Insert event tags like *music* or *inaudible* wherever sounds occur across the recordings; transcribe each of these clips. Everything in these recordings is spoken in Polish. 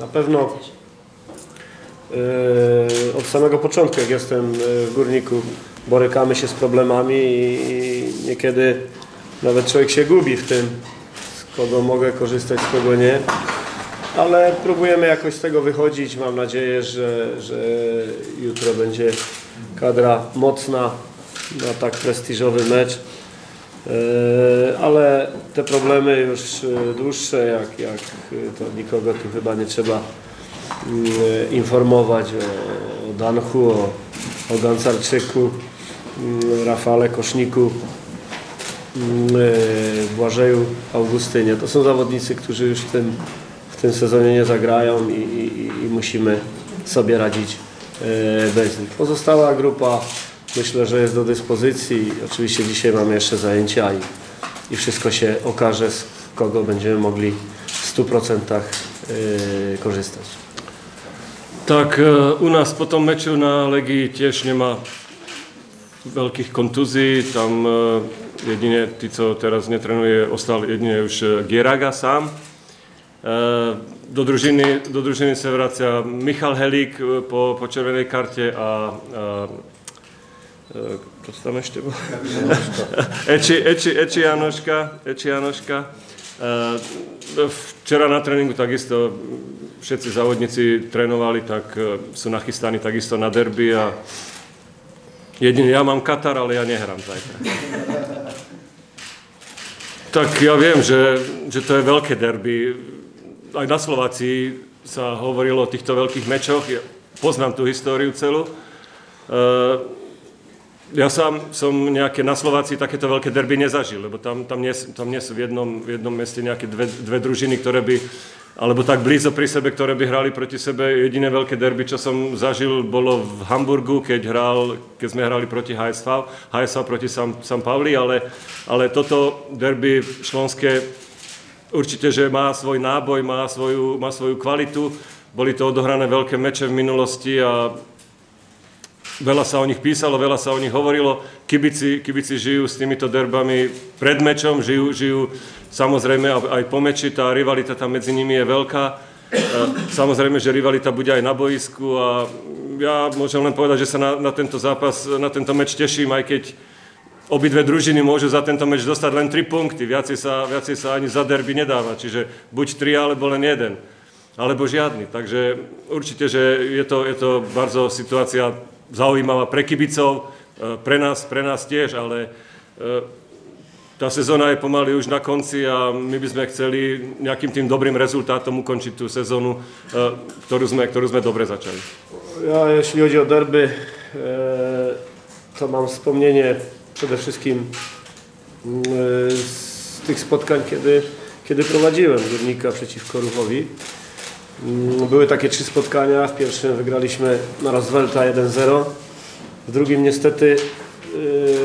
Na pewno yy, od samego początku, jak jestem yy, w Górniku, borykamy się z problemami i, i niekiedy nawet człowiek się gubi w tym, z kogo mogę korzystać, z kogo nie. Ale próbujemy jakoś z tego wychodzić. Mam nadzieję, że, że jutro będzie kadra mocna na tak prestiżowy mecz. Yy, Ale te problemy już yy, dłuższe, jak, jak yy, to nikogo tu chyba nie trzeba yy, informować o, o Danchu, o, o Gancarczyku, yy, Rafale Koszniku, yy, Błażeju Augustynie. To są zawodnicy, którzy już w tym, w tym sezonie nie zagrają i, i, i musimy sobie radzić bez nich. Pozostała grupa myślę, że jest do dyspozycji. Oczywiście dzisiaj mamy jeszcze zajęcia i, i wszystko się okaże, z kogo będziemy mogli w 100% yy, korzystać. Tak, e, u nás po tom meču na Legii tiež nemá veľkých kontuzí, tam e, jedine tí, co teraz netrenuje, ostal jedine už e, Gieraga sám. E, Do družiny, do družiny se vracia Michal Helík e, po, po červenej a, a čo tam ešte bolo? *laughs* Eči, Eči, Eči Janoška, Eči Janoška. E, Včera na tréningu takisto všetci závodníci trénovali, tak e, sú nachystaní takisto na derby a jedine ja mám Katar, ale ja nehrám zajtra. *laughs* Tak ja viem, že, že to je veľké derby. Aj na Slovácii sa hovorilo o týchto veľkých mečoch. Ja poznám tú históriu celú. Ja sám som nejaké na Slovácii takéto veľké derby nezažil, lebo tam, tam, nie, tam nie sú v jednom, v jednom meste nejaké dve, dve družiny, ktoré by, alebo tak blízo pri sebe, ktoré by hrali proti sebe. Jediné veľké derby, čo som zažil, bolo v Hamburgu, keď, hral, keď sme hrali proti HSV, HSV proti Sam, Sam Pavli, ale, ale toto derby šlonské určite, že má svoj náboj, má svoju, má svoju kvalitu. Boli to odohrané veľké meče v minulosti a Veľa sa o nich písalo, veľa sa o nich hovorilo. Kibici, kibici žijú s týmito derbami pred mečom, žijú, žijú samozrejme aj po meči, tá rivalita tam medzi nimi je veľká. E, Samozrejme, že rivalita bude aj na boisku a ja môžem len povedať, že sa na, na tento zápas, na tento meč teším, aj keď obidve družiny môžu za tento meč dostať len 3 punkty. Viacej sa, viacej sa ani za derby nedáva, čiže buď 3 alebo len jeden alebo žiadny. Takže určite, že je to, je to bardzo situácia zaujímavá pre kibicov, e, pre nás, pre nás tiež, ale e, tá sezóna je pomaly už na konci a my by sme chceli nejakým tým dobrým rezultátom ukončiť tú sezónu, e, ktorú sme, ktorú sme dobre začali. Ja, jeśli chodzi o derby, to mam wspomnienie przede wszystkim z tych spotkań, kiedy, kiedy prowadziłem Górnika przeciwko Ruchowi. Mm, Były takie trzy spotkania. W pierwszym wygraliśmy na Roswelta 1-0. W drugim niestety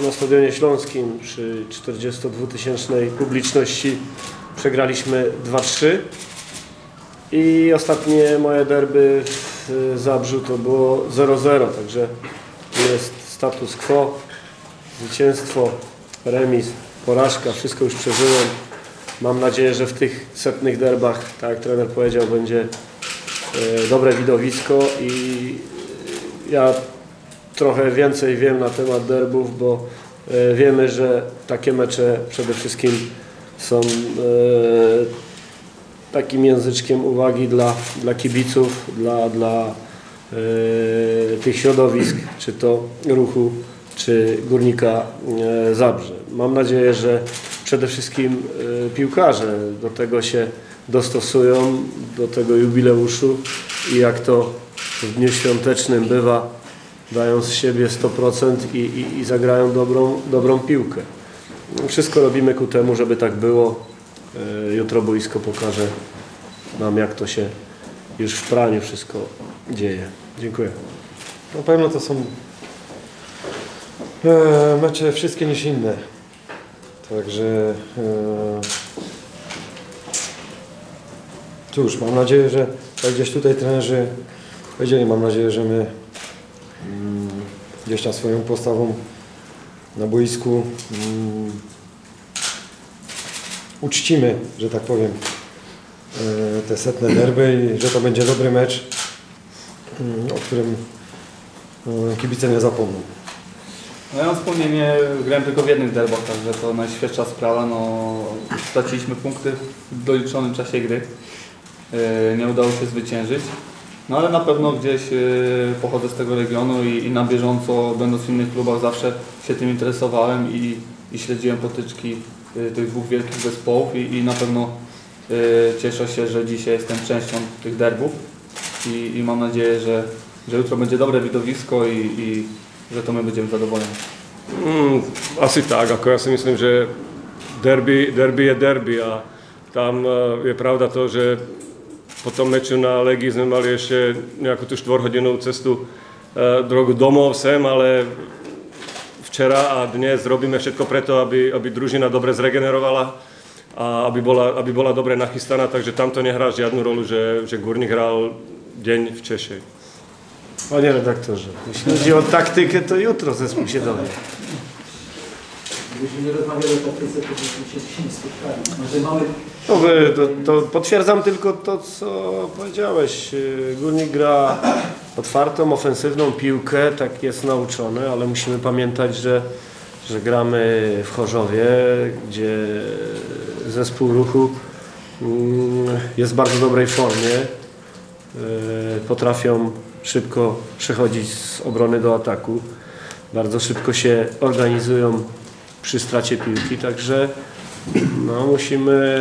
e, na Stadionie Śląskim przy 42-tysięcznej publiczności przegraliśmy 2-3. I ostatnie moje derby w Zabrzu to było 0-0, także jest status quo, zwycięstwo, remis, porażka, wszystko już przeżyłem. Mam nadzieję, że w tych setnych derbach, tak jak trener powiedział, będzie e, dobre widowisko i ja trochę więcej wiem na temat derbów, bo e, wiemy, że takie mecze przede wszystkim są e, takim języczkiem uwagi dla, dla kibiców, dla, dla e, tych środowisk, czy to ruchu, czy górnika e, Zabrze. Mam nadzieję, że przede wszystkim e, piłkarze do tego się dostosują, do tego jubileuszu i jak to w dniu świątecznym bywa, dają z siebie 100% i, i, i zagrają dobrą, dobrą piłkę. Wszystko robimy ku temu, żeby tak było. E, Jutro boisko pokaże nam, jak to się już w praniu wszystko dzieje. Dziękuję. Na pewno to są e, mecze wszystkie niż inne. Także e, cóż, mam nadzieję, że tak gdzieś tutaj trenerzy powiedzieli, mam nadzieję, że my mm, gdzieś tam swoją postawą na boisku mm, uczcimy, że tak powiem, e, te setne derby i że to będzie dobry mecz, mm, o którym e, kibice nie zapomną. No ja mam wspomnienie, grałem tylko w jednych derbach, także to najświeższa sprawa. No, straciliśmy punkty w doliczonym czasie gry. Yy, Nie udało się zwyciężyć. No ale na pewno gdzieś yy, pochodzę z tego regionu i, i na bieżąco, będąc w innych klubach, zawsze się tym interesowałem i, i śledziłem potyczki yy, tych dwóch wielkich zespołów i, i na pewno cieszę się, że dzisiaj jestem częścią tych derbów i, i mam nadzieję, że, że jutro będzie dobre widowisko i, i że to my będziemy zadowoleni. Mm, asi tak, ako ja si myslím, že derby, derby je derby a tam eh, je pravda to, že po tom meču na Legii sme mali ešte nejakú tú štvorhodinovú cestu eh, drogu domov sem, ale včera a dnes robíme všetko preto, aby, aby družina dobre zregenerovala a aby bola, aby bola dobre nachystaná, takže tam to nehrá žiadnu rolu, že, že Górnik hral deň v Češej. Panie redaktorze, jeśli chodzi o taktykę, to jutro zespół się dowie. Gdybyśmy nie rozmawiali o taktyce, to byśmy się nie spotkali. Może mamy No, wy- to, to potwierdzam tylko to, co powiedziałeś. Górnik gra otwartą, ofensywną piłkę, tak jest nauczony, ale musimy pamiętać, że, że gramy w Chorzowie, gdzie zespół ruchu mm, jest w bardzo dobrej formie. Yy, Potrafią szybko przechodzić z obrony do ataku. Bardzo szybko się organizują przy stracie piłki, także no, musimy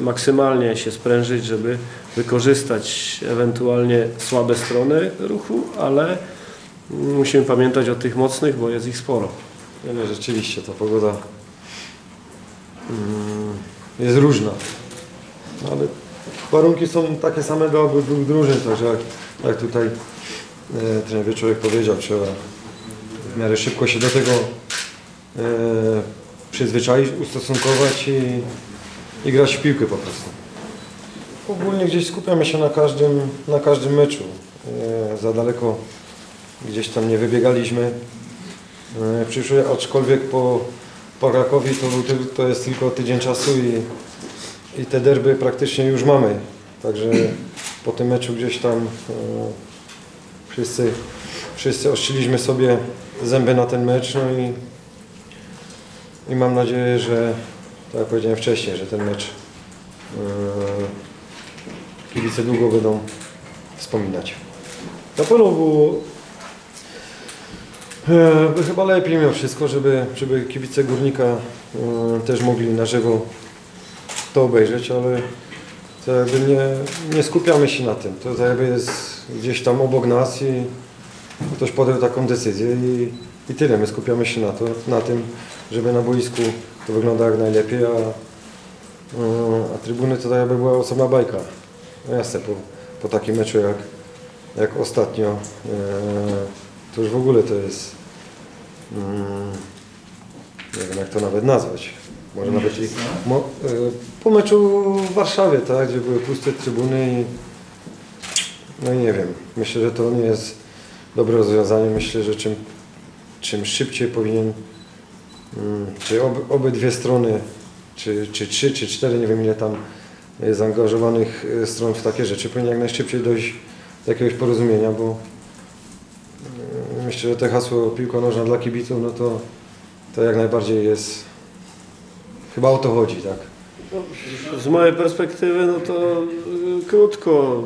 maksymalnie się sprężyć, żeby wykorzystać ewentualnie słabe strony ruchu, ale musimy pamiętać o tych mocnych, bo jest ich sporo. Nie, no, rzeczywiście ta pogoda mm, jest różna, No, ale warunki są takie same dla obydwu drużyn, także jak, jak tutaj e, trener Wieczorek powiedział, trzeba w miarę szybko się do tego e, przyzwyczaić, ustosunkować i, i grać w piłkę po prostu. Ogólnie gdzieś skupiamy się na każdym, na każdym meczu. E, za daleko gdzieś tam nie wybiegaliśmy. E, Przyszły, aczkolwiek po, po Krakowi to, to jest tylko tydzień czasu i, i te derby praktycznie już mamy. Także po tym meczu gdzieś tam e, wszyscy, wszyscy oszczędziliśmy sobie zęby na ten mecz. No i, i mam nadzieję, że tak jak powiedziałem wcześniej, że ten mecz e, kibice długo będą wspominać. Na pewno było chyba lepiej mimo wszystko, żeby, żeby kibice Górnika e, też mogli na żywo to obejrzeć, ale to jakby nie, nie skupiamy się na tym. To jakby jest gdzieś tam obok nas i ktoś podjął taką decyzję i, i tyle. My skupiamy się na, to, na tym, żeby na boisku to wygląda jak najlepiej, a, a trybuny to tak jakby była osobna bajka. No jasne, po, po takim meczu jak, jak ostatnio e, to już w ogóle to jest mm, nie wiem jak to nawet nazwać. Może nawet i mo, e, po meczu w Warszawie, tak, gdzie były puste trybuny i no i nie wiem. Myślę, że to nie jest dobre rozwiązanie. Myślę, że czym, czym szybciej powinien mm, czy ob, obydwie strony, czy, czy trzy, czy cztery, nie wiem ile tam zaangażowanych e, stron w takie rzeczy, powinien jak najszybciej dojść do jakiegoś porozumienia, bo e, myślę, że te hasło piłka nożna dla kibiców, no to, to jak najbardziej jest, chyba o to chodzi, tak? Z mojej perspektywy, no to y, krótko.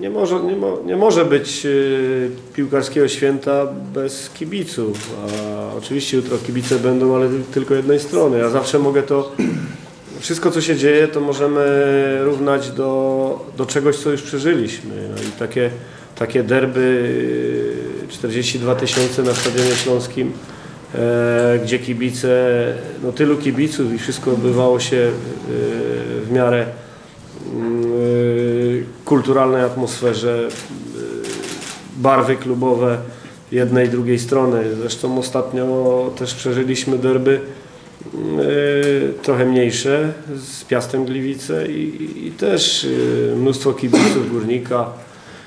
Nie może, nie, mo, nie może być y, piłkarskiego święta bez kibiców. A oczywiście jutro kibice będą, ale tylko jednej strony. Ja zawsze mogę to. Wszystko, co się dzieje, to możemy równać do, do czegoś, co już przeżyliśmy. No i takie, takie derby, y, 42 tysiące na Stadionie Śląskim, gdzie kibice, no tylu kibiców i wszystko odbywało się e, w miarę mm, e, kulturalnej atmosferze, e, barwy klubowe jednej i drugiej strony. Zresztą ostatnio też przeżyliśmy derby e, trochę mniejsze z Piastem Gliwice i, i też e, mnóstwo kibiców Górnika,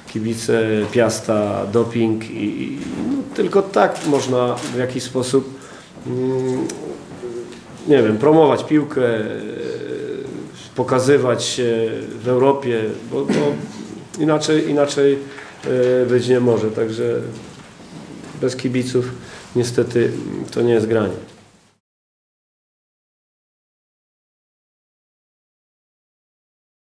kibice Piasta, doping i, i no, tylko tak można w jakiś sposób mm, nie wiem, promować piłkę, e, pokazywać się w Europie, bo, bo inaczej, inaczej e, być nie może. Także bez kibiców niestety to nie jest granie.